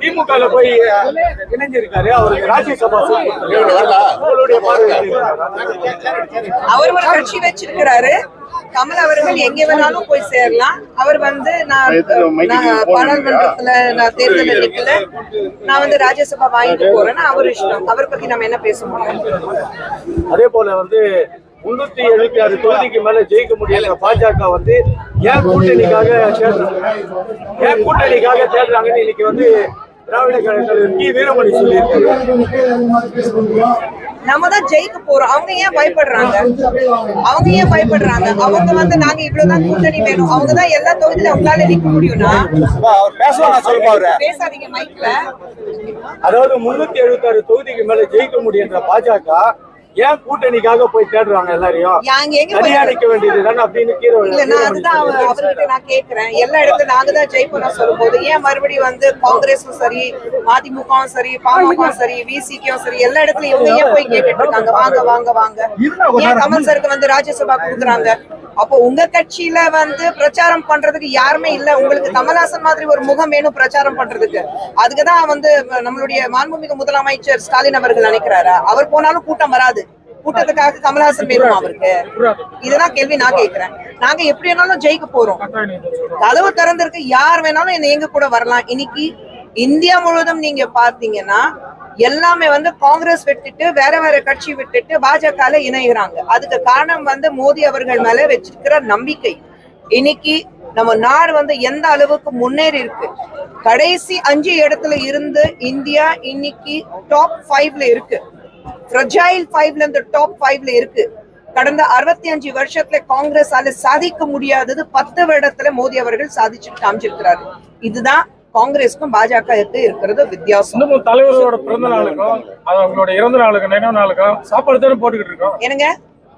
திமுக போய் இணைஞ்சிருக்காரு. அவருக்கு ராஜ்யசபா? அவர் ஒரு கட்சி வச்சிருக்கிறாரு. கமல் அவர்கள் எங்க வேணாலும் போய் சேரலாம். அவர் வந்து நான் நான் பாராளுமன்றத்துல நான் தேர்தல் நிக்கல நான் வந்து ராஜ்யசபா வாங்கிட்டு போறேன்னா அவர் இஷ்டம். அவரை பத்தி நம்ம என்ன பேச முடியும்? அதே போல வந்து முன்னூத்தி எழுபத்தி ஆறு தொகுதிக்கு மேல ஜெயிக்க முடியல. பாஜக வந்து ஏன் கூட்டணிக்காக தேடுறாங்க ஏன் கூட்டணிக்காக தேடுறாங்கன்னு இன்னைக்கு வந்து திராவிட கழக தலைவர் கி. வீரமணி சொல்லியிருக்காரு. நம்ம தான் ஜெயிக்க போறோம். அவங்க ஏன் பயப்படுறாங்க? அவங்க ஏன் பயப்படுறாங்க? அவங்க வந்து நாங்க இவ்வளவுதான் கூட்டணி வேணும். அவங்க தான் எல்லா தொகுதியில அவங்களால நிக்க முடியும்னா? பேசாதீங்க மைக்ல அதாவது முன்னூத்தி எழுபத்தி ஆறு தொகுதிக்கு மேல ஜெயிக்க முடியுன்ற பாஜக ஏன் கூட்டணிக்காக போய் தேடுறாங்க எல்லாரையும்? தனியடிக்க வேண்டியதுதானே அப்படின்னு கீரை இல்ல நான் அதுதான் அவர் அவர்கிட்ட நான் கேக்குறேன். எல்லா இடத்துல நாங்க தான் ஜெயிப்போம் சொல்லும் போது ஏன் மறுபடியும் வந்து காங்கிரஸும் சரி மதிமுகவும் சரி பாமகவும் சரி விசிக்கும் சரி எல்லா இடத்துலயும் இவங்க ஏன் போய் கேட்டுட்டு இருக்காங்க? வாங்க வாங்க வாங்க. ஏன் கமல் சருக்கு வந்து ராஜ்யசபா கொடுக்குறாங்க? அப்போ உங்க கட்சியில வந்து பிரச்சாரம் பண்றதுக்கு யாருமே இல்ல. உங்களுக்கு கமல்ஹாசன் மாதிரி ஒரு முகம் வேணும் பிரச்சாரம் பண்றதுக்கு. அதுக்குதான் வந்து நம்மளுடைய மாண்புமிகு முதலமைச்சர் ஸ்டாலின் அவர்கள் நினைக்கிறாரா? அவர் போனாலும் கூட்டம் வராது. கூட்டத்துக்காக கமல்ஹாசன் வேணும் அவருக்கு? இதுதான் கேள்வி நான் கேட்கிறேன். நாங்க எப்படி வேணாலும் ஜெயிக்க போறோம். கதவு திறந்திருக்கு. யார் வேணாலும் என்ன எங்க கூட வரலாம். இன்னைக்கு இந்தியா முழுவதும் நீங்க பாத்தீங்கன்னா எல்லாமே வந்து காங்கிரஸ் விட்டுட்டு வேற வேற கட்சி விட்டுட்டு பாஜக இணைகிறாங்க. அதுக்கு காரணம் வந்து மோடி அவர்கள் மேல வச்சிருக்கிற நம்பிக்கை. இன்னைக்கு நம்ம நாடு வந்து எந்த அளவுக்கு முன்னேறி இருக்கு? கடைசி அஞ்சு இடத்துல இருந்து இந்தியா இன்னைக்கு டாப் ஃபைவ்ல இருக்கு. ஃப்ரஜைல் ஃபைவ்ல இந்த டாப் ஃபைவ்ல இருக்கு. கடந்த அறுபத்தி அஞ்சு வருஷத்துல காங்கிரஸால சாதிக்க முடியாதது பத்து வருடத்துல மோடி அவர்கள் சாதிச்சு காமிச்சிருக்கிறாரு. இதுதான் காங்கிரஸ்க்கும் பாஜக இருக்கிறது வித்தியாசம். தலைவரோட பிறந்த நாளுக்கும் அவங்களோட இறந்த நாளுக்கும் நினைவு நாளுக்கும் சாப்பாடு தானே போட்டுக்கிட்டு இருக்கோம்? என்னங்க?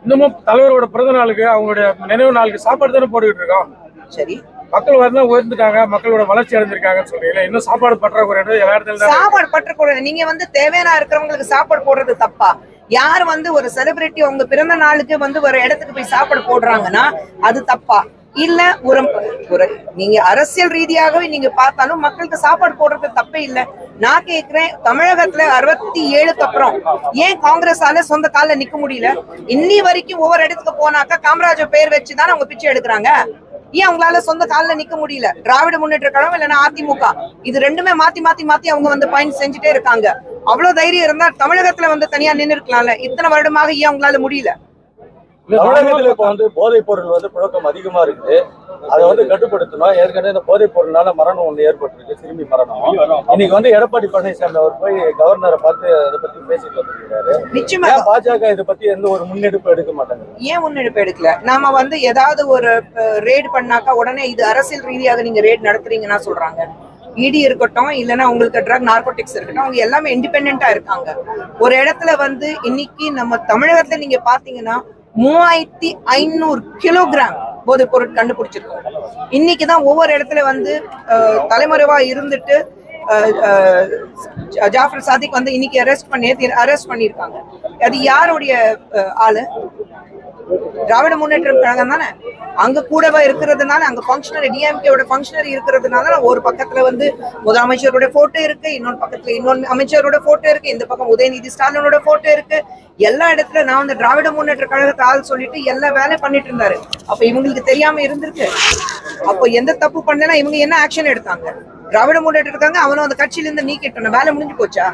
இன்னமும் தலைவரோட பிறந்த நாளுக்கு அவங்களுடைய நினைவு நாளுக்கு சாப்பாடு தானே போட்டுக்கிட்டு இருக்கோம்? சரி. மக்கள் வந்து உயர்ந்துட்டாங்க மக்களோட வளர்ச்சி அடைஞ்சிருக்காங்கன்னு சொல்றீங்களா இன்னும் சாப்பாடு பற்றாக்குறை எல்லா இடத்துல சாப்பாடு பற்றக்கூடாது நீங்க வந்து தேவையான இருக்கிறவங்களுக்கு சாப்பாடு போடுறது தப்பா? யார் வந்து ஒரு செலிபிரிட்டி அவங்க பிறந்த நாளுக்கு வந்து ஒரு இடத்துக்கு போய் சாப்பாடு போடுறாங்கன்னா அது தப்பா? இல்ல ஒரு ஒரு நீங்க அரசியல் ரீதியாகவே நீங்க பார்த்தாலும் மக்களுக்கு சாப்பாடு போடுறது தப்பே இல்ல. நான் கேக்குறேன் தமிழகத்துல அறுபத்தி ஏழுக்கு அப்புறம் ஏன் காங்கிரஸால சொந்த கால்ல நிக்க முடியல? இன்னி வரைக்கும் ஒவ்வொரு இடத்துக்கு போனாக்கா காமராஜர் பேர் வச்சுதானே அவங்க பிச்சை எடுக்கிறாங்க? ஏன் அவங்களால சொந்த கால்ல நிக்க முடியல? திராவிட முன்னேற்ற கழகம் இல்லைன்னா அதிமுக. இது ரெண்டுமே மாத்தி மாத்தி மாத்தி அவங்க வந்து பயன் செஞ்சுட்டே இருக்காங்க. அவ்வளவு தைரியம் இருந்தா தமிழகத்துல வந்து தனியா நின்னு இருக்கலாம்ல இத்தனை வருடமாக ஏன் அவங்களால முடியல? தமிழகத்துல இப்ப வந்து போதைப் பொருள் வந்து புழக்கம் அதிகமா இருக்குது அதை வந்து கட்டுப்படுத்தணும். ஏற்கனவே இந்த போதைப் பொருள்னால மரணம் ஒண்ணு ஏற்பட்டிருக்கு. சிறுமி மரணம். இன்னைக்கு வந்து எடப்பாடி பழனிசாமி அவர் போய் கவர்னரை பார்த்து அதை பத்தி பேசிட்டு வந்திருக்காரு நிச்சயமா. பாஜக இதை பத்தி எந்த ஒரு முன்னெடுப்பு எடுக்க மாட்டாங்க ஏன் முன்னெடுப்பு எடுக்கல? நாம வந்து ஏதாவது ஒரு ரேட் பண்ணாக்கா உடனே இது அரசியல் ரீதியாக நீங்க ரேட் நடத்துறீங்கன்னா சொல்றாங்க. இடி இருக்கட்டும் இல்லைன்னா உங்களுக்கு ட்ரக் நார்கோட்டிக்ஸ் இருக்கட்டும் அவங்க எல்லாமே இண்டிபெண்டா இருக்காங்க. ஒரு இடத்துல வந்து இன்னைக்கு நம்ம தமிழகத்துல நீங்க பாத்தீங்கன்னா மூவாயிரத்தி ஐநூறு கிலோகிராம் போதைப் பொருள் கண்டுபிடிச்சிருக்கோம். இன்னைக்கு தான் ஒவ்வொரு இடத்துல வந்து அஹ், தலைமறைவா இருந்துட்டு அஹ், ஜாஃபர் சாதிக் வந்து இன்னைக்கு அரெஸ்ட் பண்ணி அரெஸ்ட் பண்ணியிருக்காங்க. அது யாருடைய ஆளு? திராவிட முன்னேற்ற கழகம் தானே அங்க கூடவா இருக்கிறதுனால அங்க ஃபங்க்ஷனரி டிஎம்கேவோட ஃபங்க்ஷனரி இருக்கிறதுனால ஒரு பக்கத்துல வந்து முதலமைச்சரோட போட்டோ இருக்கு இன்னொரு பக்கத்துல இன்னொரு அமைச்சரோட போட்டோ இருக்கு இந்த பக்கம் உதயநிதி ஸ்டாலினோட போட்டோ இருக்கு. எல்லா இடத்துல நான் வந்து திராவிட முன்னேற்ற கழகத்தை ஆள் சொல்லிட்டு எல்லா வேலையும் பண்ணிட்டு இருந்தாரு. அப்ப இவங்களுக்கு தெரியாம இருந்திருக்கு. அப்போ எந்த தப்பு பண்ணலன்னா இவங்க என்ன ஆக்ஷன் எடுத்தாங்க? திராவிட முன்னேற்ற இருக்காங்க அவனும் அந்த கட்சியில இருந்து நீக்கிட்டோம். வேலை முடிஞ்சு போச்சா?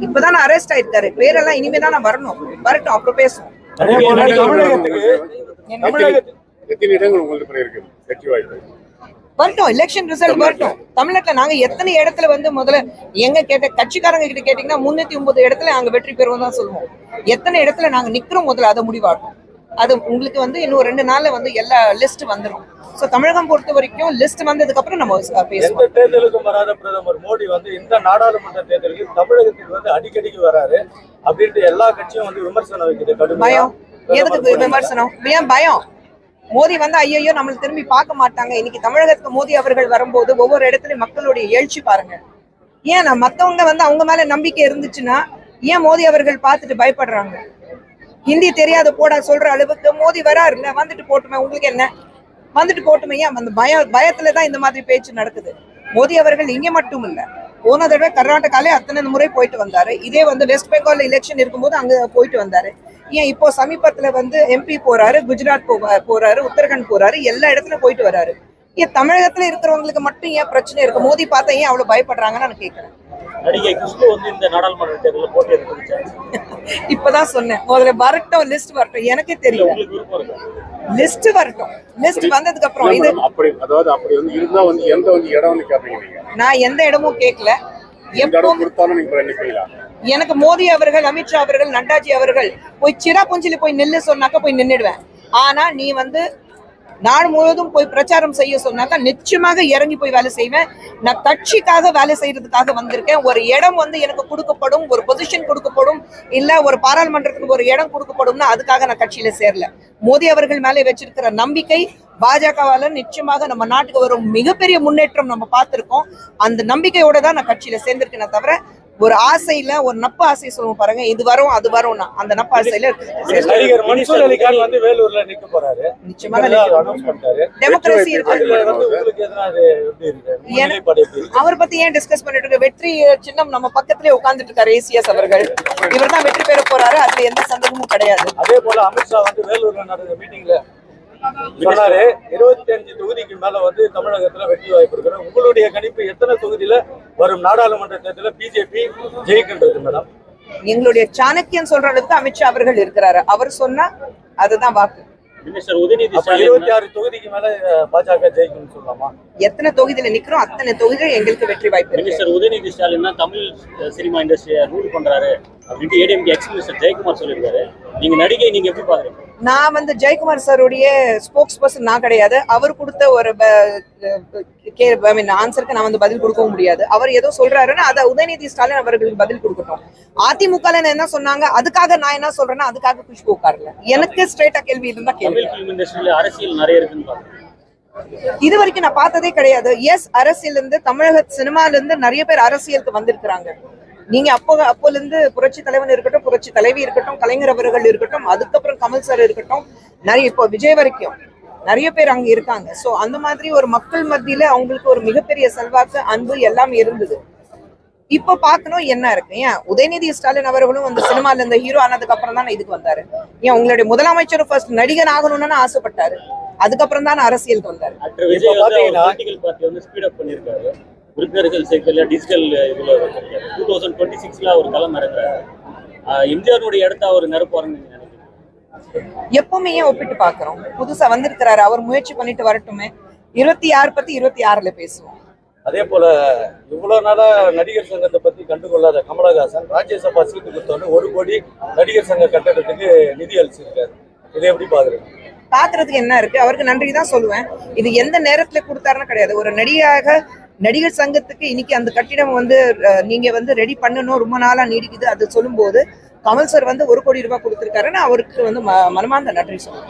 இப்பதான் அரெஸ்ட் ஆயிருக்காரு. பேரெல்லாம் இனிமே தான் வரணும். வரட்டும் அப்புறம் பேசுவோம். எத்தனை இடங்கள் உங்களுக்கு இப்ப இருக்குது வெற்றி வாய்ப்பு வரட்டும் எலெக்ஷன் ரிசல்ட் வரட்டும். தமிழ்நாட்டுல நாங்க எத்தனை இடத்துல வந்து முதல்ல எங்க கேட்ட கட்சிக்காரங்க கிட்ட கேட்டீங்கன்னா முன்னூத்தி ஒன்பது இடத்துல நாங்க வெற்றி பெறுவோம் தான் சொல்லுவோம். எத்தனை இடத்துல நாங்க நிக்கிறோம் முதல்ல அதை முடிவாட்டும் அது உங்களுக்கு வந்து இன்னும் ரெண்டு நாள்ல வந்து எல்லா லிஸ்ட் வந்துடும் சோ தமிழகம் பொறுத்த வரைக்கும் லிஸ்ட் வந்ததுக்கு அப்புறம் நம்ம பேசுவோம். எந்த தேர்தலுக்கும் வராத பிரதமர் மோடி வந்து இந்த நாடாளுமன்ற தேர்தலுக்கு தமிழகத்துக்கு வந்து அடிக்கடிக்கு வராரு அப்படின்ட்டு எல்லா கட்சியும் வந்து விமர்சனம் வைக்குது பயம். எதுக்கு விமர்சனம்? ஏன் பயம்? மோடி வந்து ஐயோ நம்மள திரும்பி பார்க்க மாட்டாங்க. இன்னைக்கு தமிழகத்துக்கு மோடி அவர்கள் வரும்போது ஒவ்வொரு இடத்துலயும் மக்களுடைய எழுச்சி பாருங்க. ஏன் நான் மத்தவங்க வந்து அவங்க மேல நம்பிக்கை இருந்துச்சுன்னா ஏன் மோடி அவர்கள் பார்த்துட்டு பயப்படுறாங்க? ஹிந்தி தெரியாத போடா சொல்ற அளவுக்கு மோதி வராருல்ல வந்துட்டு போட்டுமே உங்களுக்கு என்ன? வந்துட்டு போட்டுமே ஏன்? அந்த பயம் பயத்துல தான் இந்த மாதிரி பேச்சு நடக்குது. மோடி அவர்கள் இங்கே மட்டும் இல்ல போன தடவை கர்நாடகாலே அத்தனை முறை போயிட்டு வந்தாரு. இதே வந்து வெஸ்ட் பெங்கால் எலெக்ஷன் இருக்கும்போது அங்க போயிட்டு வந்தாரு. ஏன்? இப்போ சமீபத்துல வந்து எம்பி போறாரு குஜராத் போறாரு உத்தரகண்ட் போறாரு எல்லா இடத்துல போயிட்டு வராரு. ஏன்? தமிழகத்துல இருக்கிறவங்களுக்கு மட்டும் ஏன் பிரச்சனை இருக்கு? மோதி பார்த்தா ஏன் அவ்வளவு பயப்படுறாங்கன்னு நான் கேட்கிறேன் நடிகை குஷ்பு வந்து இந்த நாடாளுமன்ற தேர்தலில் போட்டியிடுறதுக்கு சான்ஸ் இப்பதான் சொன்னேன். முதல்ல வரட்டும் லிஸ்ட் வரட்டும். எனக்கே தெரியல. உங்களுக்கு விருப்பம் இருக்கா? லிஸ்ட் வரட்டும். லிஸ்ட் வந்ததுக்கு அப்புறம் இது அப்படி அதாவது அப்படி வந்து இருந்தா வந்து எந்த வந்து இடம் வந்து கேட்பீங்க நான் எந்த இடமும் கேட்கல. எனக்கு மோடி அவர்கள் அமித்ஷா அவர்கள் நட்டாஜி அவர்கள் போய் சிராபுஞ்சில போய் நில்லு சொன்னாக்க போய் நின்னுடுவேன். ஆனா நீ வந்து நாடு முழுவதும் போய் பிரச்சாரம் செய்ய சொன்னாக்கா நிச்சயமாக இறங்கி போய் வேலை செய்வேன். நான் கட்சிக்காக வேலை செய்யறதுக்காக வந்திருக்கேன். ஒரு இடம் வந்து எனக்கு கொடுக்கப்படும் ஒரு பொசிஷன் கொடுக்கப்படும் இல்ல ஒரு பாராளுமன்றத்துக்கு ஒரு இடம் கொடுக்கப்படும்னா அதுக்காக நான் கட்சியில சேரல. மோடி அவர்கள் மேலே வச்சிருக்கிற நம்பிக்கை பாஜகவால நிச்சயமாக நம்ம நாட்டுக்கு வரும் மிகப்பெரிய முன்னேற்றம் நம்ம பார்த்திருக்கோம். அந்த நம்பிக்கையோட தான் நான் கட்சியில சேர்ந்திருக்கேன் தவிர ஒரு ஆசையில ஒரு நப்பு ஆசை சொல்லுவோம் பாருங்க. இது வரும் அது வரும்னா. அந்த நப்பு ஆசையில சேர்ந்து- நடிகர் மன்சூர் அலிகான் வந்து வேலூர்ல நிக்க போறாரு. நிச்சயமாக இருக்கு. அவர் பத்தி ஏன் டிஸ்கஸ் பண்ணிட்டு இருக்க வெற்றி சின்னம் நம்ம பக்கத்திலே உட்கார்ந்துட்டு இருக்காரு ஏசிஎஸ் அவர்கள். இவர் தான் வெற்றி பெற போறாரு. அதுல எந்த சந்தேகமும் கிடையாது. அதே போல அமித்ஷா வந்து வேலூர்ல நடந்த மீட்டிங்ல சொன்னாரு இருபத்தி அஞ்சு தொகுதிக்கு மேல வந்து தமிழகத்துல வெற்றி வாய்ப்பு இருக்கு உங்களுடைய கணிப்பு எத்தனை தொகுதியில வரும்? நாடாளுமன்ற தேர்தலில் பிஜேபி ஜெயிக்கின்றது மேடம் எங்களுடைய சாணக்கியன் சொல்ற அளவுக்கு அமித்ஷா அவர்கள் இருக்கிறாரு. அவர் சொன்னா அதுதான் வாக்கு. இருபத்தி ஆறு தொகுதிக்கு மேல பாஜக ஜெயிக்கும்னு சொல்லலாமா எத்தனை தொகுதியில நிக்கிறோம் அத்தனை தொகுதியில் எங்களுக்கு வெற்றி வாய்ப்பு இருக்கு. மினிஸ்டர் உதயநிதி ஸ்டாலின் தான் தமிழ் சினிமா இண்டஸ்ட்ரியை ரூல் பண்றாரு. அப்படின்ட்டு ஏடிஎம்கே எக்ஸ் மினிஸ்டர் ஜெயக்குமார் சொல்லியிருக்காரு. நீங்க நடிகை நீங்க எப்படி பாக்குறீங்க? நான் வந்து ஜெயக்குமார் சாருடைய ஸ்போக்ஸ் பர்சன் நான் கிடையாது. அவர் கொடுத்த ஒரு ஆன்சருக்கு நான் வந்து பதில் கொடுக்கவும் முடியாது. அவர் ஏதோ சொல்றாருன்னா அதை உதயநிதி ஸ்டாலின் அவர்களுக்கு பதில் கொடுக்கட்டும். அதிமுக என்ன சொன்னாங்க? அதுக்காக நான் என்ன சொல்றேன்னா அதுக்காக குஷ்பு உட்காரல எனக்கு ஸ்ட்ரெயிட்டா கேள்வி இருந்தா கேள்வி அரசியல் நிறைய இருக்குன்னு பாக்குறேன் இது வரைக்கும் நான் பார்த்ததே கிடையாது. எஸ் அரசியல் இருந்து தமிழக சினிமால இருந்து நிறைய பேர் அரசியலுக்கு வந்திருக்கிறாங்க. நீங்க அப்போ அப்போல இருந்து புரட்சி தலைவன் இருக்கட்டும் புரட்சி தலைவி இருக்கட்டும் கலைஞர் அவர்கள் இருக்கட்டும் அதுக்கப்புறம் கமல் சார் இருக்கட்டும் நிறைய இப்போ விஜய் வரைக்கும் நிறைய பேர் அங்க இருக்காங்க. சோ அந்த மாதிரி ஒரு மக்கள் மத்தியில அவங்களுக்கு ஒரு மிகப்பெரிய செல்வாக்கு அன்பு எல்லாம் இருந்தது. இப்ப பார்க்கணும் என்ன இருக்கு. ஏன்? உதயநிதி ஸ்டாலின் அவர்களும் அந்த சினிமால இந்த ஹீரோ ஆனதுக்கு அப்புறம் தான் இதுக்கு வந்தாரு. ஏன்? உங்களுடைய முதலமைச்சர் ஃபர்ஸ்ட் நடிகன் ஆகணும்னு ஆசைப்பட்டாரு. அதுக்கப்புறம் தான் அரசியலுக்கு வந்தாரு. உறுப்பினர்கள் சேர்க்கல டிஜிட்டல் இதுல டூ தௌசண்ட் டுவெண்ட்டி சிக்ஸ்ல அவர் களம் இறங்குறாரு எம்ஜிஆருடைய இடத்த அவர் நிரப்புவாருன்னு நீங்க நினைக்கிறீங்க? எப்பவுமே ஏன் ஒப்பிட்டு பாக்குறோம் புதுசா வந்திருக்கிறாரு. அவர் முயற்சி பண்ணிட்டு வரட்டுமே. இருபத்தி ஆறு பத்தி இருபத்தி ஆறுல பேசுவோம். அதே போல இவ்வளவு நாளா நடிகர் சங்கத்தை பத்தி கண்டுகொள்ளாத கமலஹாசன் ராஜ்யசபா சீட்டு கொடுத்தோன்னு ஒரு கோடி நடிகர் சங்க கட்டடத்துக்கு நிதி அளிச்சிருக்காரு. இதை எப்படி பாக்குறீங்க பாக்குறதுக்கு என்ன இருக்கு? அவருக்கு நன்றி தான் சொல்லுவேன். இது எந்த நேரத்துல கொடுத்தாருன்னு கிடையாது. ஒரு நடிகையாக நடிகர் சங்கத்துக்கு இன்னைக்கு அந்த கட்டிடம் வந்து நீங்க வந்து ரெடி பண்ணணும் ரொம்ப நாளா நீடிக்குது அது சொல்லும்போது கமல் சார் வந்து ஒரு கோடி ரூபாய் கொடுத்திருக்காருன்னு அவருக்கு வந்து மனமார்ந்த நன்றி சொல்லுங்க